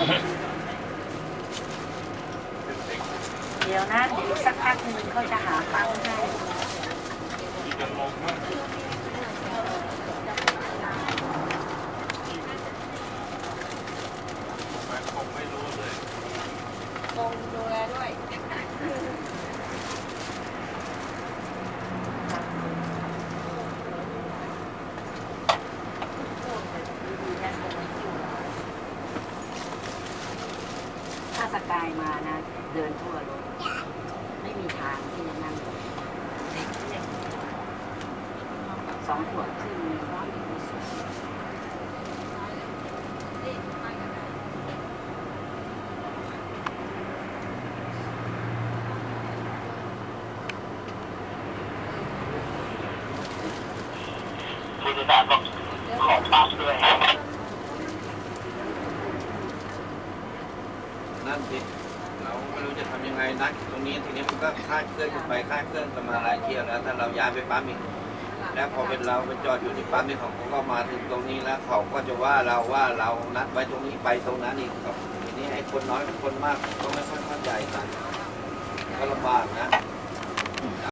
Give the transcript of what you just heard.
เดี๋ยวนะเดี๋ยวสักพักหนึ่งเขาจะหาตังให้ลงดูแลด้วย สกายมานะ เดินทั่วรถไม่มีทางที่จะนั่งเด็กเด็กสองขวบครึ่งร้อยอยู่ที่สุดผู้โดยสาบอกขอปั๊มด้วย นั่นสิเราไม่รู้จะทำยังไงนัดตรงนี้ทีนี้มันก็คลาดเคลื่อนกันไปคลาดเคลื่อนกันมาหลายเที่ยวแล้วถ้าเราย้ายไปปั๊มอีกแล้วพอเป็นเราไปจอดอยู่ที่ปั๊มนี่เขาก็มาถึงตรงนี้แล้วเขาก็จะว่าเราว่าเรานัดไว้ตรงนี้ไปตรงนั้นอีกครับทีนี้ไอ้คนน้อยกับคนมากก็ไม่ค่อยเข้าใจกันก็ลำบากนะ